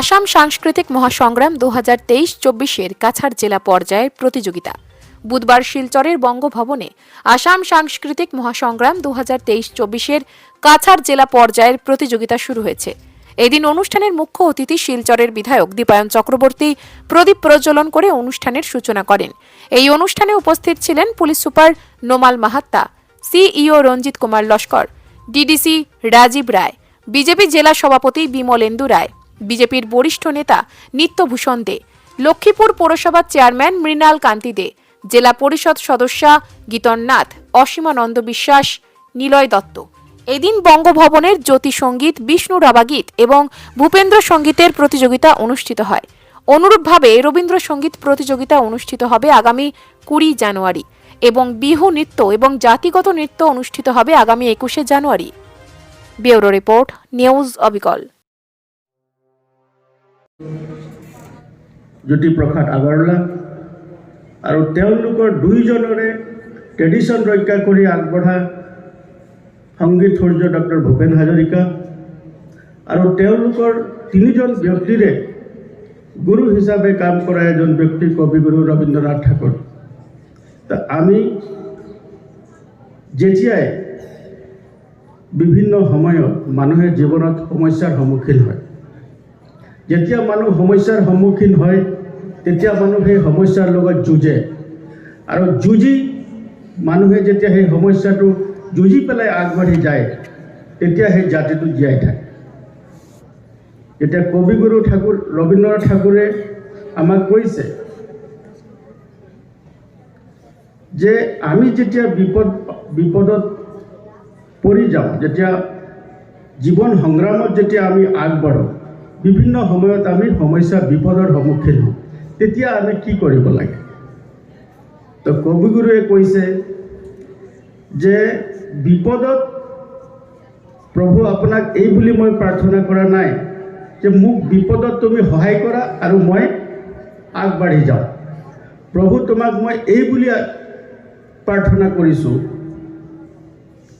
আসাম সাংস্কৃতিক মহাসংগ্রাম দু হাজার তেইশ চব্বিশের কাছাড় জেলা পর্যায়ের প্রতিযোগিতা। বুধবার শিলচরের বঙ্গভবনে আসাম সাংস্কৃতিক মহাসংগ্রাম দু হাজার তেইশ চব্বিশের কাছাড় জেলা পর্যায়ের প্রতিযোগিতা শুরু হয়েছে। এদিন অনুষ্ঠানের মুখ্য অতিথি শিলচরের বিধায়ক দীপায়ন চক্রবর্তী প্রদীপ প্রজ্বলন করে অনুষ্ঠানের সূচনা করেন। এই অনুষ্ঠানে উপস্থিত ছিলেন police super Nomal Mahatta, CEO Ranjit Kumar Laskar, DDC Rajib Ray, BJP জেলা সভাপতি বিমলেন্দু রায়। বিজেপির বরিষ্ঠ নেতা নিত্যভূষণ দে, লক্ষ্মীপুর পৌরসভার চেয়ারম্যান মৃণাল কান্তি দে, জেলা পরিষদ সদস্যা গীতন নাথ, অসীমানন্দ বিশ্বাস, নিলয় দত্ত। এদিন বঙ্গভবনের জ্যোতি সংগীত বিষ্ণু রাবাগীত এবং ভূপেন্দ্র সঙ্গীতের প্রতিযোগিতা অনুষ্ঠিত হয়। অনুরূপভাবে রবীন্দ্রসঙ্গীত প্রতিযোগিতা অনুষ্ঠিত হবে আগামী কুড়ি জানুয়ারি এবং বিহু নৃত্য এবং জাতিগত নৃত্য অনুষ্ঠিত হবে আগামী একুশে জানুয়ারি। ব্যুরো রিপোর্ট, নিউজ অবিকল। জ্যোতিপ্ৰসাদ আগৰৱালা আৰু তেওঁলোকৰ দুয়োজনৰে ট্ৰেডিশ্যন ৰক্ষা কৰি আগবঢ়া সংগীত সূৰ্য ডক্টৰ ভূপেন হাজৰিকা আৰু তেওঁলোকৰ তিনিজন ব্যক্তিৰে গুৰু হিচাপে কাম কৰা এজন ব্যক্তি কবিগুৰু ৰবীন্দ্ৰনাথ ঠাকুৰ। তা আমি যেতিয়াই বিভিন্ন সময়ত মানুহে জীৱনত সমস্যাৰ সন্মুখীন হয় যেতিয়া মানুহ সমস্যাৰ সন্মুখীন হয়, তেতিয়া মানুহ সেই সমস্যাৰ লগত যুঁজে। আৰু যুঁজি মানুহে যেতিয়া সেই সমস্যাটো যুঁজি পেলাই আগবাঢ়ি যায়, তেতিয়া সেই জাতিটো জীয়াই থাকে। এতিয়া কবিগুৰু ঠাকুৰ, ৰবীন্দ্ৰনাথ ঠাকুৰে আমাক কৈছে যে আমি যেতিয়া বিপদ, বিপদত পৰি যাওঁ, যেতিয়া জীৱন সংগ্ৰামত যেতিয়া আমি আগবাঢ়োঁ বিভিন্ন সময়ত আমি সমস্যা, বিপদৰ সন্মুখীন হওঁ। তেতিয়া আমি কি কৰিব লাগে? তো কবিগুৰুৱে কৈছে যে বিপদত প্ৰভু আপোনাক এই বুলি মই প্ৰাৰ্থনা কৰা নাই যে মোক বিপদত তুমি সহায় কৰা আৰু মই আগবাঢ়ি যাওঁ। প্ৰভু তোমাক মই এই বুলি প্ৰাৰ্থনা কৰিছোঁ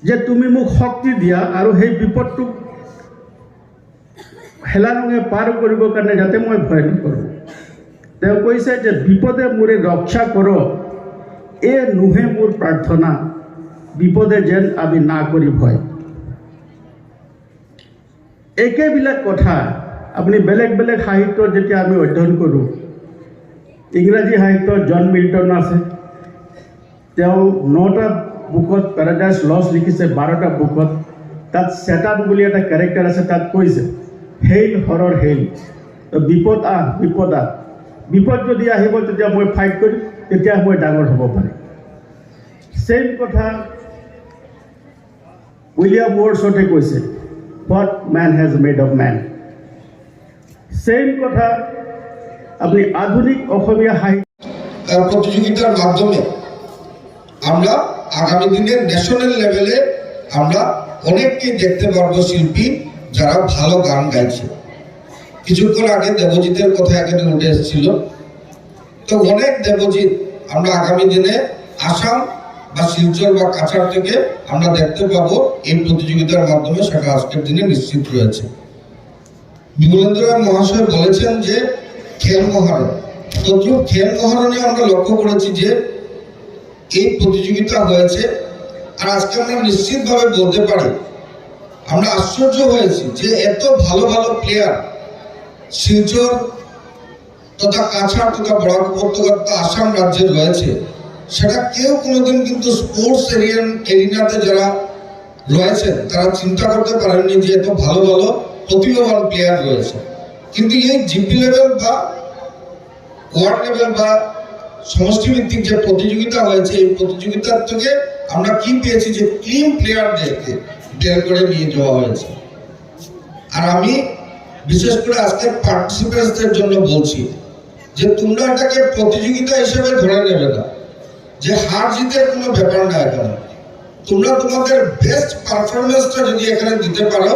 যে তুমি মোক শক্তি দিয়া আৰু সেই বিপদটোক হেলাৰঙে পাৰ কৰিবৰ কাৰণে যাতে মই ভয় নকৰোঁ। তেওঁ কৈছে যে, বিপদে মোৰে ৰক্ষা কৰ। এ নুহে মোৰ প্ৰাৰ্থনা। বিপদে যেন আমি না কৰি ভয়। একেবিলাক কথা আপুনি বেলেগ বেলেগ সাহিত্যত যেতিয়া আমি অধ্যয়ন কৰোঁ, ইংৰাজী সাহিত্যত জন মিল্টন আছে। তেওঁ নটা বুকত পেৰাডাইজ লছ লিখিছে, বাৰটা বুকত। তাত ছেটান বুলি এটা কেৰেক্টাৰ আছে, তাত কৈছে হেইল, হৰৰ হেইল। বিপদ আহ বিপদ আহ। বিপদ যদি আহিব তেতিয়া মই ফাইট কৰিম, তেতিয়া মই ডাঙৰ হ'ব পাৰিম। ছেইম কথা উইলিয়াম ৱৰ্ডছতে কৈছে what man has made of man same কথা আপুনি আধুনিক অসমীয়া সাহিত্য প্রতিযোগিতার মাধ্যমে আমরা আগামী দিনের ন্যাশনাল লেভেলে আমরা অনেককে দেখতে পারব শিল্পী। যারা ভালো গান গাইছে। কিছুক্ষণ আগে দেবজিতের কথা এখানে উঠে এসেছিল। তো অনেক দেবজিৎ আমরা আগামী দিনে আসাম বা শিলচর বা কাছাড় থেকে আমরা দেখতে পাবো এই প্রতিযোগিতার মাধ্যমে সেটা আজকের দিনে নিশ্চিত রয়েছে বিমলেন্দ্র মহাশয় বলেছেন যে, খেল মহারণ। তদ্রুপ খেল মহারণে আমরা লক্ষ্য করেছি যে, এই প্রতিযোগিতা হয়েছে। আর আজকে আমরা নিশ্চিতভাবে বলতে পারি আমরা আশ্চর্য হয়েছি যে এত ভালো ভালো প্লেয়ার শিলচর তথা কাছাড় তথা বরাক উপত্যকা তথা আসাম রাজ্যে রয়েছে। সেটা কেউ কোনোদিন কিন্তু স্পোর্টস এরিয়ান এরিনাতে যারা রয়েছেন, তারা চিন্তা করতে পারেননি যে এত ভালো ভালো প্রতিভাবান প্লেয়ার রয়েছে। কিন্তু এই জিপি লেভেল বা ওয়ার্ড লেভেল বা সমষ্টিভিত্তিক যে প্রতিযোগিতা হয়েছে, এই প্রতিযোগিতার থেকে আমরা কি পেয়েছি যে টিম প্লেয়ারদেরকে বের করে নিয়ে যাওয়া হয়েছে। আর আমি বিশেষ করে আজকে পার্টিসিপেন্টসদের জন্য বলছি যে তোমরা এটাকে প্রতিযোগিতা হিসেবে ধরে নেবে না, যে হার জিতের কোনো ব্যাপার না এখানে। তোমরা তোমাদের বেস্ট পারফরমেন্সটা যদি এখানে দিতে পারো,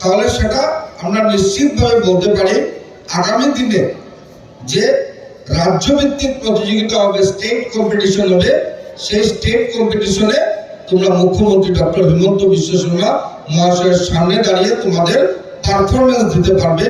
তাহলে সেটা আমরা নিশ্চিতভাবে বলতে পারি আগামী দিনে যে রাজ্যভিত্তিক প্রতিযোগিতা হবে স্টেট কম্পিটিশন হবে, সেই স্টেট কম্পিটিশনে তোমরা মুখ্যমন্ত্রী ডক্টর হিমন্ত বিশ্ব শর্মা মহাশয়ের সামনে দাঁড়িয়ে তোমাদের পারফরমেন্স দিতে পারবে।